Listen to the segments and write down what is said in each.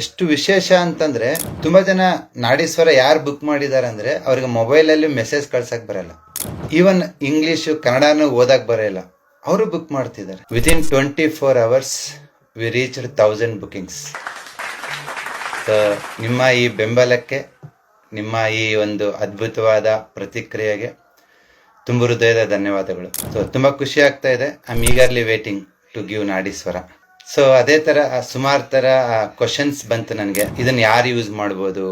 ಎಷ್ಟು ವಿಶೇಷ ಅಂತಂದ್ರೆ ತುಂಬಾ ಜನ ನಾಡೀಶ್ವರ ಯಾರು ಬುಕ್ ಮಾಡಿದ್ದಾರೆ ಅಂದ್ರೆ ಅವ್ರಿಗೆ ಮೊಬೈಲಲ್ಲಿ ಮೆಸೇಜ್ ಕಳ್ಸಕ್ ಬರಲ್ಲ. ಈವನ್ ಇಂಗ್ಲಿಷ್ ಕನ್ನಡನೂ ಓದಕ್ ಬರಲ್ಲ. ಅವರು ಬುಕ್ ಮಾಡ್ತಿದ್ದಾರೆ. Within twenty four hours we reached thousand bookings ನಿಮ್ಮ ಈ ಬೆಂಬಲಕ್ಕೆ, ನಿಮ್ಮ ಈ ಒಂದು ಅದ್ಭುತವಾದ ಪ್ರತಿಕ್ರಿಯೆಗೆ ತುಂಬ ಹೃದಯದ ಧನ್ಯವಾದಗಳು. ಸೊ ತುಂಬ ಖುಷಿ ಆಗ್ತಾ ಇದೆ. I am eagerly waiting to give Nadishwara. So ಅದೇ ಥರ ಸುಮಾರು ಥರ ಕ್ವಶನ್ಸ್ ಬಂತು ನನಗೆ. ಇದನ್ನು ಯಾರು ಯೂಸ್ ಮಾಡ್ಬೋದು?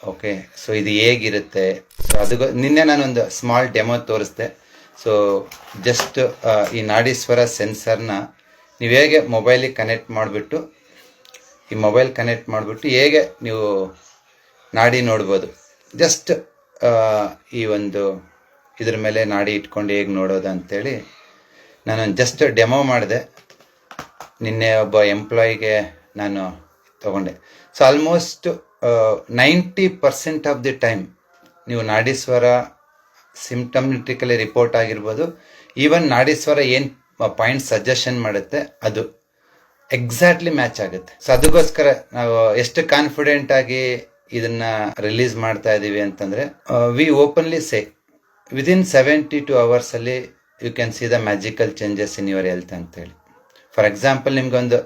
ಓಕೆ ಸೊ ಇದು ಹೇಗಿರುತ್ತೆ? ಸೊ ಅದು ನಿನ್ನೆ ನಾನೊಂದು ಸ್ಮಾಲ್ ಡೆಮೋ ತೋರಿಸ್ದೆ. ಸೊ ಜಸ್ಟ್ ಈ ನಾಡೀಶ್ವರ ಸೆನ್ಸರ್ನ ನೀವು ಹೇಗೆ ಮೊಬೈಲಿಗೆ ಕನೆಕ್ಟ್ ಮಾಡಿಬಿಟ್ಟು, ಈ ಮೊಬೈಲ್ ಕನೆಕ್ಟ್ ಮಾಡಿಬಿಟ್ಟು ಹೇಗೆ ನೀವು ನಾಡಿ ನೋಡ್ಬೋದು? ಜಸ್ಟ್ ಈ ಒಂದು ಇದ್ರ ಮೇಲೆ ನಾಡಿ ಇಟ್ಕೊಂಡು ಹೇಗೆ ನೋಡೋದು ಅಂತೇಳಿ ನಾನು ಜಸ್ಟ್ ಡೆಮೋ ಮಾಡಿದೆ. ನಿನ್ನೆ ಒಬ್ಬ ಎಂಪ್ಲಾಯಿಗೆ ನಾನು ತಗೊಂಡೆ. So almost ninety percent of the time ನೀವು ನಾಡೀಸ್ವರ ಸಿಂಪ್ಟಮ್ಟಿಕಲಿ ರಿಪೋರ್ಟ್ ಆಗಿರ್ಬೋದು. ಈವನ್ ನಾಡೀಸ್ವರ ಏನು ಪಾಯಿಂಟ್ ಸಜೆಷನ್ ಮಾಡುತ್ತೆ, ಅದು ಎಕ್ಸಾಕ್ಟ್ಲಿ ಮ್ಯಾಚ್ ಆಗುತ್ತೆ. ಸೊ ಅದಕ್ಕೋಸ್ಕರ ನಾವು ಎಷ್ಟು ಕಾನ್ಫಿಡೆಂಟ್ ಆಗಿ ಇದನ್ನ ರಿಲೀಸ್ ಮಾಡ್ತಾ ಇದ್ದೀವಿ ಅಂತಂದ್ರೆ we openly say within seventy two hours ಅಲ್ಲಿ you can see the magical changes in your health ಅಂತೇಳಿ ಫಾರ್ ಎಕ್ಸಾಂಪಲ್ ನಿಮ್ಗೊಂದು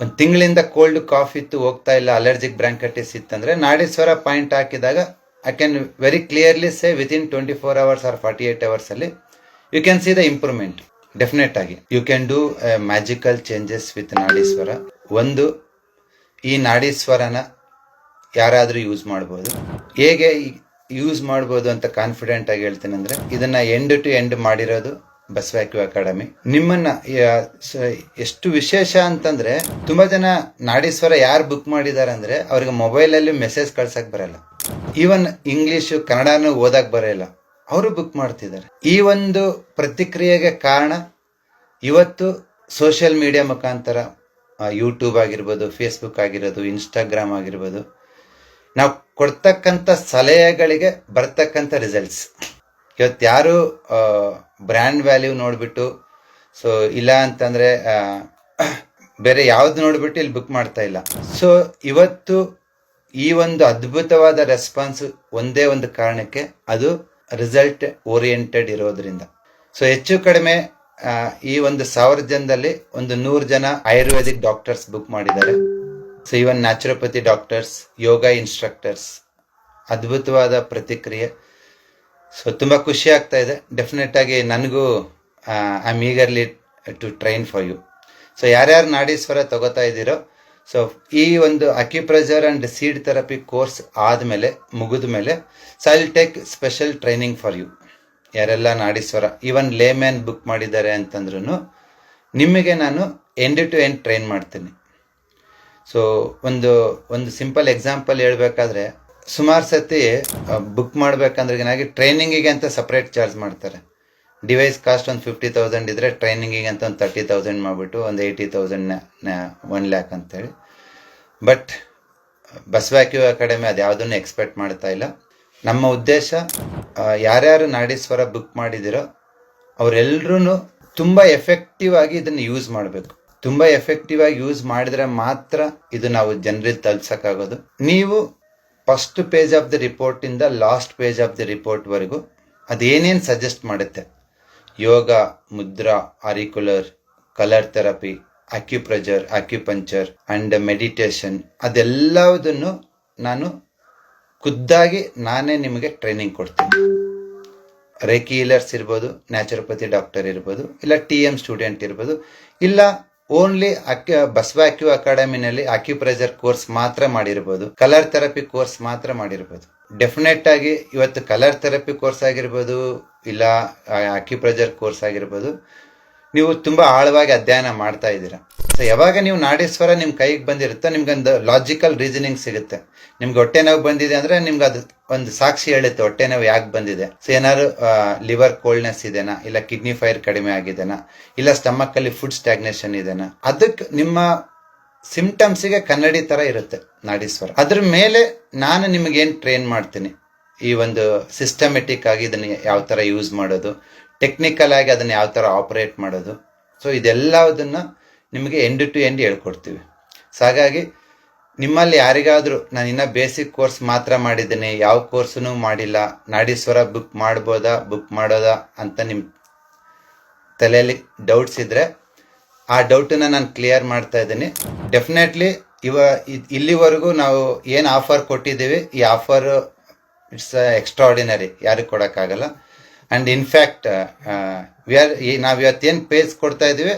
ಒಂದು ತಿಂಗಳಿಂದ ಕೋಲ್ಡ್ ಕಾಫ್ ಇತ್ತು, ಹೋಗ್ತಾ ಇಲ್ಲ ಅಲರ್ಜಿಕ್ ಬ್ರಾಂಕಟಿಸ್ ಇತ್ತಂದ್ರೆ ನಾಡೀಶ್ವರ ಪಾಯಿಂಟ್ ಹಾಕಿದಾಗ I can very clearly say within twenty four hours or forty eight hours ಅಲ್ಲಿ you can see the improvement definite ಆಗಿ. You can do magical changes with Nadishwara. ಒಂದು, ಈ ನಾಡೀಶ್ವರನ ಯಾರಾದರೂ ಯೂಸ್ ಮಾಡ್ಬೋದು. ಹೇಗೆ ಯೂಸ್ ಮಾಡ್ಬೋದು ಅಂತ ಕಾನ್ಫಿಡೆಂಟ್ ಆಗಿ ಹೇಳ್ತೇನೆ ಅಂದರೆ ಇದನ್ನು ಎಂಡ್ ಟು ಎಂಡ್ ಮಾಡಿರೋದು ಬಸವಾಕ್ಯೂ ಅಕಾಡೆಮಿ. ನಿಮ್ಮನ್ನ ಎಷ್ಟು ವಿಶೇಷ ಅಂತಂದ್ರೆ, ತುಂಬಾ ಜನ ನಾಡೀಶ್ವರ ಯಾರು ಬುಕ್ ಮಾಡಿದ್ದಾರೆ ಅಂದ್ರೆ, ಅವ್ರಿಗೆ ಮೊಬೈಲಲ್ಲಿ ಮೆಸೇಜ್ ಕಳ್ಸಕ್ ಬರಲ್ಲ. ಈವನ್ ಇಂಗ್ಲಿಷ್ ಕನ್ನಡನೂ ಓದಕ್ ಬರಲ್ಲ. ಅವರು ಬುಕ್ ಮಾಡ್ತಿದ್ದಾರೆ ಈ ಒಂದು ಪ್ರತಿಕ್ರಿಯೆಗೆ ಕಾರಣ, ಇವತ್ತು ಸೋಷಿಯಲ್ ಮೀಡಿಯಾ ಮುಖಾಂತರ ಯೂಟ್ಯೂಬ್ ಆಗಿರ್ಬೋದು ಫೇಸ್ಬುಕ್ ಆಗಿರೋದು ಇನ್ಸ್ಟಾಗ್ರಾಮ್ ಆಗಿರ್ಬೋದು, ನಾವು ಕೊಡ್ತಕ್ಕಂಥ ಸಲಹೆಗಳಿಗೆ ಬರ್ತಕ್ಕಂಥ ರಿಸಲ್ಟ್ಸ್ ಇವತ್ತು ಯಾರು ಬ್ರ್ಯಾಂಡ್ ವ್ಯಾಲ್ಯೂ ನೋಡಿಬಿಟ್ಟು ಸೊ ಇಲ್ಲ ಅಂತಂದರೆ ಬೇರೆ ಯಾವ್ದು ನೋಡಿಬಿಟ್ಟು ಇಲ್ಲಿ ಬುಕ್ ಮಾಡ್ತಾ ಇಲ್ಲ. ಸೊ ಇವತ್ತು ಈ ಒಂದು ಅದ್ಭುತವಾದ ರೆಸ್ಪಾನ್ಸ್ ಒಂದೇ ಒಂದು ಕಾರಣಕ್ಕೆ ಅದು ರಿಸಲ್ಟ್ ಓರಿಯೆಂಟೆಡ್ ಇರೋದ್ರಿಂದ. ಸೊ ಹೆಚ್ಚು ಕಡಿಮೆ ಈ ಒಂದು ಸಾವಿರ ಜನದಲ್ಲಿ ಒಂದು ನೂರು ಜನ ಆಯುರ್ವೇದಿಕ್ ಡಾಕ್ಟರ್ಸ್ ಬುಕ್ ಮಾಡಿದ್ದಾರೆ. So even naturopathy doctors yoga instructors ಅದ್ಭುತವಾದ ಪ್ರತಿಕ್ರಿಯೆ. ಸೊ ತುಂಬ ಖುಷಿ ಆಗ್ತಾ ಇದೆ. ಡೆಫಿನೆಟ್ ಆಗಿ ನನಗೂ I am eagerly to train for you so ಯಾರ್ಯಾರು ನಾಡೀಶ್ವರ ತಗೋತಾ ಇದ್ದೀರೋ ಸೊ ಈ ಒಂದು acupressure and seed therapy course ಆದಮೇಲೆ ಮುಗಿದ ಮೇಲೆ so I take special training for you ಯಾರೆಲ್ಲ ನಾಡೀಶ್ವರ ಈವನ್ ಲೇಮ್ಯಾನ್ ಬುಕ್ ಮಾಡಿದ್ದಾರೆ ಅಂತಂದ್ರೂ ನಿಮಗೆ ನಾನು ಎಂಡ್ ಟು ಎಂಡ್ ಟ್ರೈನ್ ಮಾಡ್ತೀನಿ. ಸೊ ಒಂದು ಒಂದು ಸಿಂಪಲ್ ಎಕ್ಸಾಂಪಲ್ ಹೇಳ್ಬೇಕಾದ್ರೆ ಸುಮಾರು ಸತಿ ಬುಕ್ ಮಾಡ್ಬೇಕಂದ್ರೆ ಏನಾಗಿ ಟ್ರೈನಿಂಗಿಗೆ ಅಂತ ಸಪ್ರೇಟ್ ಚಾರ್ಜ್ ಮಾಡ್ತಾರೆ. ಡಿವೈಸ್ ಕಾಸ್ಟ್ ಒಂದು ಫಿಫ್ಟಿ ತೌಸಂಡ್ ಇದ್ರೆ ಟ್ರೈನಿಂಗಿಗೆ ಅಂತ ಒಂದು ತರ್ಟಿ ತೌಸಂಡ್ ಮಾಡಿಬಿಟ್ಟು ಒಂದು ಏಯ್ಟಿ ತೌಸಂಡ್ ಒನ್ ಲ್ಯಾಕ್ ಅಂತೇಳಿ. ಬಟ್ ಬಸವಾಕ್ಯೂ ಅಕಾಡೆಮಿ ಅದು ಯಾವುದನ್ನು ಎಕ್ಸ್ಪೆಕ್ಟ್ ಮಾಡ್ತಾ ಇಲ್ಲ. ನಮ್ಮ ಉದ್ದೇಶ ಯಾರ್ಯಾರು ನಾಡೀಶ್ವರ ಬುಕ್ ಮಾಡಿದಿರೋ ಅವರೆಲ್ಲರೂ ತುಂಬ ಎಫೆಕ್ಟಿವ್ ಆಗಿ ಇದನ್ನು ಯೂಸ್ ಮಾಡಬೇಕು. ತುಂಬ ಎಫೆಕ್ಟಿವ್ ಆಗಿ ಯೂಸ್ ಮಾಡಿದ್ರೆ ಮಾತ್ರ ಇದು ನಾವು ಜನರಿಗೆ ತಲುಪ್ಸಕ್ಕಾಗೋದು ನೀವು first page of the report ಇಂದ last page of the report ವರೆಗೂ ಅದೇನೇನು ಸಜೆಸ್ಟ್ ಮಾಡುತ್ತೆ? Yoga, mudra auricular colour therapy acupressure acupuncture and meditation ಅದೆಲ್ಲದನ್ನು ನಾನು ಖುದ್ದಾಗಿ ನಾನೇ ನಿಮಗೆ ಟ್ರೈನಿಂಗ್ ಕೊಡ್ತೀನಿ. ರೇಕಿ ಹೀಲರ್ಸ್ ಇರ್ಬೋದು ನ್ಯಾಚುರೋಪತಿ ಡಾಕ್ಟರ್ ಇರ್ಬೋದು, ಇಲ್ಲ ಟಿ ಎಂ ಸ್ಟೂಡೆಂಟ್ ಇರ್ಬೋದು, ಇಲ್ಲ ಓನ್ಲಿ ಅಕ್ಯು ಬಸವ ಅಕ್ಯೂ ಅಕಾಡೆಮಿನಲ್ಲಿ ಕೋರ್ಸ್ ಮಾತ್ರ ಮಾಡಿರ್ಬೋದು. ಕಲರ್ ಥೆರಪಿ ಕೋರ್ಸ್ ಮಾತ್ರ ಮಾಡಿರ್ಬೋದು. ಡೆಫಿನೆಟ್ ಆಗಿ ಇವತ್ತು ಕಲರ್ ಥೆರಪಿ ಕೋರ್ಸ್ ಆಗಿರ್ಬೋದು, ಇಲ್ಲ ಅಕ್ಯುಪ್ರೆಷರ್ ಕೋರ್ಸ್ ಆಗಿರ್ಬೋದು. ನೀವು ತುಂಬಾ ಆಳವಾಗಿ ಅಧ್ಯಯನ ಮಾಡ್ತಾ ಇದ್ದೀರಾ. ಸೊ ಯಾವಾಗ ನೀವು ನಾಡೇಶ್ವರ ನಿಮ್ಮ ಕೈಗೆ ಬಂದಿರುತ್ತೋ ನಿಮ್ಗೊಂದು ಲಾಜಿಕಲ್ ರೀಸನಿಂಗ್ ಸಿಗುತ್ತೆ. ನಿಮ್ಗೆ ಹೊಟ್ಟೆ ನೋವು ಬಂದಿದೆ ಅಂದ್ರೆ ನಿಮ್ಗೆ ಅದು ಒಂದು ಸಾಕ್ಷಿ ಹೇಳುತ್ತೆ, ಹೊಟ್ಟೆ ನೋವು ಯಾಕೆ ಬಂದಿದೆ? ಸೊ ಏನಾದ್ರು ಲಿವರ್ ಕೋಲ್ಡ್ನೆಸ್ ಇದೆನಾ? ಇಲ್ಲ ಕಿಡ್ನಿ ಫೈರ್ ಕಡಿಮೆ ಆಗಿದೆನಾ? ಇಲ್ಲ ಸ್ಟಮಕ್ ಅಲ್ಲಿ ಫುಡ್ ಸ್ಟಾಗ್ನೇಷನ್ ಇದೆನಾ? ಅದಕ್ಕೆ ನಿಮ್ಮ ಸಿಂಪ್ಟಮ್ಸ್ಗೆ ಕನ್ನಡಿ ತರ ಇರುತ್ತೆ ನಾಡೀಶ್ವರ. ಅದ್ರ ಮೇಲೆ ನಾನು ನಿಮಗೇನು ಟ್ರೈನ್ ಮಾಡ್ತೀನಿ? ಈ ಒಂದು ಸಿಸ್ಟಮೆಟಿಕ್ ಆಗಿ ಇದನ್ನು ಯಾವ ತರ ಯೂಸ್ ಮಾಡೋದು? ಟೆಕ್ನಿಕಲ್ ಆಗಿ ಅದನ್ನು ಯಾವ ಥರ ಆಪರೇಟ್ ಮಾಡೋದು. ಸೊ ಇದೆಲ್ಲದನ್ನು ನಿಮಗೆ ಎಂಡ್ ಟು ಎಂಡ್ ಹೇಳ್ಕೊಡ್ತೀವಿ. ಸೊ ಹಾಗಾಗಿ ನಿಮ್ಮಲ್ಲಿ ಯಾರಿಗಾದರೂ ನಾನು ಇನ್ನೂ ಬೇಸಿಕ್ ಕೋರ್ಸ್ ಮಾತ್ರ ಮಾಡಿದ್ದೀನಿ, ಯಾವ ಕೋರ್ಸೂ ಮಾಡಿಲ್ಲ, ನಾಡೀಶ್ವರ ಬುಕ್ ಮಾಡ್ಬೋದಾ ಬುಕ್ ಮಾಡೋದಾ ಅಂತ ನಿಮ್ಮ ತಲೆಯಲ್ಲಿ ಡೌಟ್ಸ್ ಇದ್ದರೆ ಆ ಡೌಟನ್ನು ನಾನು ಕ್ಲಿಯರ್ ಮಾಡ್ತಾ ಇದ್ದೀನಿ. ಡೆಫಿನೆಟ್ಲಿ ಇವ ಇಲ್ಲಿವರೆಗೂ ನಾವು ಏನು ಆಫರ್ ಕೊಟ್ಟಿದ್ದೀವಿ, ಈ ಆಫರು ಇಟ್ಸ್ ಎಕ್ಸ್ಟ್ರಾಡಿನರಿ ಯಾರಿಗೂ ಕೊಡೋಕ್ಕಾಗಲ್ಲ. And in fact we are ನಾವು ಇವತ್ತೇನು ಪೇಸ್ ಕೊಡ್ತಾ ಇದ್ದೀವಿ.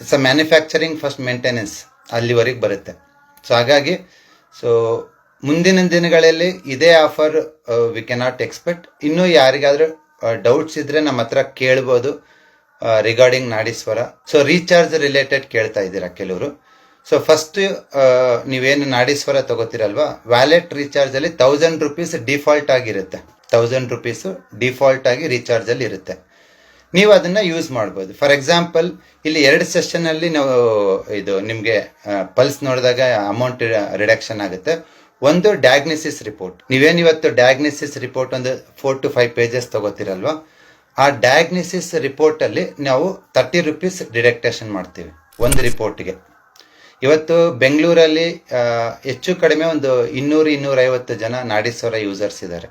It's a manufacturing first maintenance ಅಲ್ಲಿವರೆಗೆ ಬರುತ್ತೆ. ಸೊ ಹಾಗಾಗಿ ಸೊ ಮುಂದಿನ ದಿನಗಳಲ್ಲಿ ಇದೇ ಆಫರ್ ವಿ ಕೆನಾಟ್ ಎಕ್ಸ್ಪೆಕ್ಟ್ ಇನ್ನೂ ಯಾರಿಗಾದರೂ ಡೌಟ್ಸ್ ಇದ್ದರೆ ನಮ್ಮ ಹತ್ರ ಕೇಳ್ಬೋದು regarding Nadishwara. So recharge related ಕೇಳ್ತಾ ಇದ್ದೀರಾ ಕೆಲವರು? ಸೊ ಫಸ್ಟ್ ನೀವೇನು ನಾಡೀಶ್ವರ ತಗೋತೀರಲ್ವಾ? ವ್ಯಾಲೆಟ್ ರೀಚಾರ್ಜಲ್ಲಿ ತೌಸಂಡ್ ರುಪೀಸ್ ಡಿಫಾಲ್ಟ್ ಆಗಿರುತ್ತೆ. ತೌಸಂಡ್ ರುಪೀಸು ಡಿಫಾಲ್ಟ್ ಆಗಿ ರೀಚಾರ್ಜ್ ಅಲ್ಲಿ ಇರುತ್ತೆ. ನೀವು ಅದನ್ನ ಯೂಸ್ ಮಾಡ್ಬೋದು. ಫಾರ್ ಎಕ್ಸಾಂಪಲ್ ಇಲ್ಲಿ ಎರಡು ಸೆಷನ್ ಅಲ್ಲಿ ನಾವು ಇದು ನಿಮಗೆ ಪಲ್ಸ್ ನೋಡಿದಾಗ ಅಮೌಂಟ್ ರಿಡಕ್ಷನ್ ಆಗುತ್ತೆ. ಒಂದು ಡಯಾಗ್ನಿಸಿಸ್ ರಿಪೋರ್ಟ್ ನೀವೇನು ಇವತ್ತು ಡಯಾಗ್ನಿಸಿಸ್ ರಿಪೋರ್ಟ್ ಒಂದು ಫೋರ್ ಟು ಫೈವ್ ಪೇಜಸ್ ತಗೋತೀರಲ್ವಾ? ಆ ಡಯಾಗ್ನಿಸಿಸ್ ರಿಪೋರ್ಟ್ ಅಲ್ಲಿ ನಾವು ತರ್ಟಿ ರುಪೀಸ್ ಡಿಡಕ್ಟೇಷನ್ ಮಾಡ್ತೀವಿ ಒಂದು ರಿಪೋರ್ಟ್ಗೆ ಇವತ್ತು ಬೆಂಗಳೂರಲ್ಲಿ ಹೆಚ್ಚು ಕಡಿಮೆ ಒಂದು ಇನ್ನೂರು ಇನ್ನೂರೈವತ್ತು ಜನ ನಾಡಿಸೋರ ಯೂಸರ್ಸ್ ಇದ್ದಾರೆ.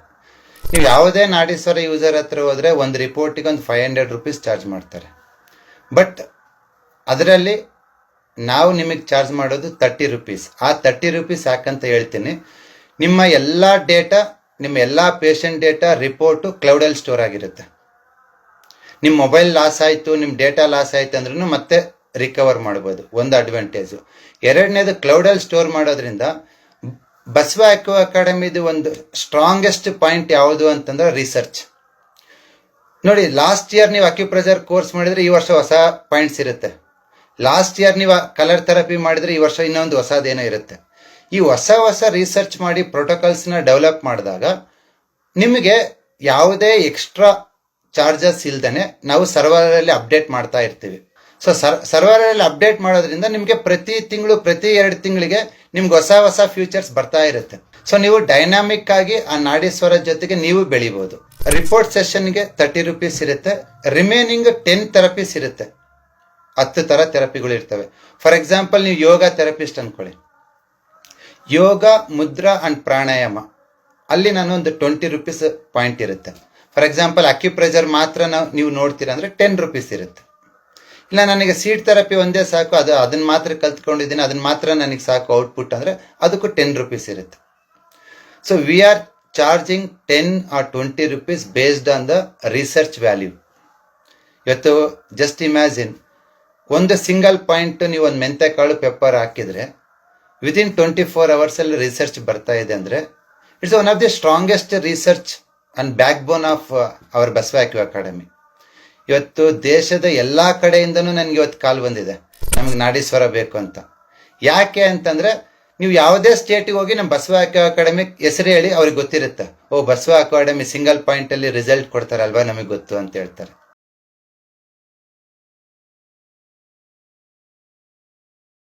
ನೀವು ಯಾವುದೇ ನಾಡೀಶ್ವರ ಯೂಸರ್ ಹತ್ರ ಹೋದರೆ ಒಂದು ರಿಪೋರ್ಟಿಗೆ ಒಂದು ಫೈವ್ ಹಂಡ್ರೆಡ್ ರುಪೀಸ್ ಚಾರ್ಜ್ ಮಾಡ್ತಾರೆ. ಬಟ್ ಅದರಲ್ಲಿ ನಾವು ನಿಮಗೆ ಚಾರ್ಜ್ ಮಾಡೋದು ತರ್ಟಿ ರುಪೀಸ್ ಆ ತರ್ಟಿ ರುಪೀಸ್ ಯಾಕಂತ ಹೇಳ್ತೀನಿ, ನಿಮ್ಮ ಎಲ್ಲ ಡೇಟಾ ನಿಮ್ಮ ಎಲ್ಲ ಪೇಷಂಟ್ ಡೇಟಾ ರಿಪೋರ್ಟು ಕ್ಲೌಡಲ್ಲಿ ಸ್ಟೋರ್ ಆಗಿರುತ್ತೆ. ನಿಮ್ಮ ಮೊಬೈಲ್ ಲಾಸ್ ಆಯಿತು ನಿಮ್ಮ ಡೇಟಾ ಲಾಸ್ ಆಯಿತು ಅಂದ್ರೂ ಮತ್ತೆ ರಿಕವರ್ ಮಾಡ್ಬೋದು. ಒಂದು ಅಡ್ವಾಂಟೇಜು ಎರಡನೇದು ಕ್ಲೌಡಲ್ಲಿ ಸ್ಟೋರ್ ಮಾಡೋದ್ರಿಂದ ಬಸವ ಅಕ್ಯೂ ಅಕಾಡೆಮಿದು ಒಂದು ಸ್ಟ್ರಾಂಗೆಸ್ಟ್ ಪಾಯಿಂಟ್ ಯಾವುದು ಅಂತಂದ್ರೆ ರಿಸರ್ಚ್ ನೋಡಿ ಲಾಸ್ಟ್ ಇಯರ್ ನೀವು ಅಕ್ಯುಪ್ರೆಷರ್ ಕೋರ್ಸ್ ಮಾಡಿದ್ರೆ ಈ ವರ್ಷ ಹೊಸ ಪಾಯಿಂಟ್ಸ್ ಇರುತ್ತೆ. ಲಾಸ್ಟ್ ಇಯರ್ ನೀವು ಕಲರ್ ಥೆರಪಿ ಮಾಡಿದ್ರೆ ಈ ವರ್ಷ ಇನ್ನೊಂದು ಹೊಸದೇನೋ ಇರುತ್ತೆ. ಈ ಹೊಸ ಹೊಸ ರಿಸರ್ಚ್ ಮಾಡಿ ಪ್ರೋಟೋಕಾಲ್ಸ್ನ ಡೆವಲಪ್ ಮಾಡಿದಾಗ ನಿಮಗೆ ಯಾವುದೇ ಎಕ್ಸ್ಟ್ರಾ ಚಾರ್ಜಸ್ ಇಲ್ದೇನೆ ನಾವು ಸರ್ವರಲ್ಲಿ ಅಪ್ಡೇಟ್ ಮಾಡ್ತಾ ಇರ್ತೀವಿ. ಸೊ ಸರ್ ಸರ್ವರಲ್ಲಿ ಅಪ್ಡೇಟ್ ಮಾಡೋದ್ರಿಂದ ನಿಮಗೆ ಪ್ರತಿ ತಿಂಗಳು, ಪ್ರತಿ ಎರಡು ತಿಂಗಳಿಗೆ ನಿಮ್ಗೆ ಹೊಸ ಹೊಸ ಫ್ಯೂಚರ್ಸ್ ಬರ್ತಾ ಇರುತ್ತೆ. ಸೊ ನೀವು ಡೈನಾಮಿಕ್ ಆಗಿ ಆ ನಾಡೀಶ್ವರ ಜೊತೆಗೆ ನೀವು ಬೆಳಿಬಹುದು ರಿಪೋರ್ಟ್ ಸೆಷನ್ಗೆ ತರ್ಟಿ ರುಪೀಸ್ ಇರುತ್ತೆ. ರಿಮೈನಿಂಗ್ ಟೆನ್ ಥೆರಪೀಸ್ ಇರುತ್ತೆ. ಹತ್ತು ಥರ ಥೆರಪಿಗಳು ಇರ್ತವೆ. ಫಾರ್ ಎಕ್ಸಾಂಪಲ್ ನೀವು ಯೋಗ ಥೆರಪಿಸ್ಟ್ ಅನ್ಕೊಳ್ಳಿ. ಯೋಗ, ಮುದ್ರಾ ಅಂಡ್ ಪ್ರಾಣಾಯಾಮ. ಅಲ್ಲಿ ನಾನು ಒಂದು ಟ್ವೆಂಟಿ ರುಪೀಸ್ ಪಾಯಿಂಟ್ ಇರುತ್ತೆ. ಫಾರ್ ಎಕ್ಸಾಂಪಲ್ ಅಕ್ಯುಪ್ರೆಷರ್ ಮಾತ್ರ ನೀವು ನೋಡ್ತೀರಾ ಅಂದ್ರೆ ಟೆನ್ ರುಪೀಸ್ ಇರುತ್ತೆ. ಇಲ್ಲ, ನನಗೆ ಸೀಟ್ ಥೆರಪಿ ಒಂದೇ ಸಾಕು, ಅದು ಅದನ್ನ ಮಾತ್ರ ಕಲ್ತ್ಕೊಂಡಿದ್ದೀನಿ ಅದನ್ನ ಮಾತ್ರ ನನಗೆ ಸಾಕು ಔಟ್ಪುಟ್ ಅಂದರೆ ಅದಕ್ಕೂ ಟೆನ್ ರುಪೀಸ್ ಇರುತ್ತೆ. So we are charging ten or twenty rupees based on the research value ಇವತ್ತು ಜಸ್ಟ್ ಇಮ್ಯಾಜಿನ್ ಒಂದು ಸಿಂಗಲ್ ಪಾಯಿಂಟ್ ನೀವು ಒಂದು ಮೆಂತೆ ಕಾಳು ಪೆಪ್ಪರ್ ಹಾಕಿದರೆ ವಿದಿನ್ ಟ್ವೆಂಟಿ ಫೋರ್ ಅವರ್ಸಲ್ಲಿ ರಿಸರ್ಚ್ ಬರ್ತಾ ಇದೆ ಅಂದರೆ it's one of the strongest research and backbone of our ಬಸವಾಕ್ಯೂ academy ಇವತ್ತು ದೇಶದ ಎಲ್ಲ ಕಡೆಯಿಂದನೂ ನನಗೆ ಇವತ್ತು ಕಾಲ್ ಬಂದಿದೆ. ನಮಗೆ ನಾಡೀಶ್ವರ ಬೇಕು ಅಂತ. ಯಾಕೆ ಅಂತಂದ್ರೆ ನೀವು ಯಾವುದೇ ಸ್ಟೇಟಿಗೆ ಹೋಗಿ ನಮ್ಮ ಬಸವ ಅಕಾಡೆಮಿ ಹೆಸರು ಹೇಳಿ ಅವ್ರಿಗೆ ಗೊತ್ತಿರುತ್ತೆ. ಓ, ಬಸವ ಅಕಾಡೆಮಿ ಸಿಂಗಲ್ ಪಾಯಿಂಟ್ ಅಲ್ಲಿ ರಿಸಲ್ಟ್ ಕೊಡ್ತಾರಲ್ವಾ ನಮಗೆ ಗೊತ್ತು ಅಂತ ಹೇಳ್ತಾರೆ.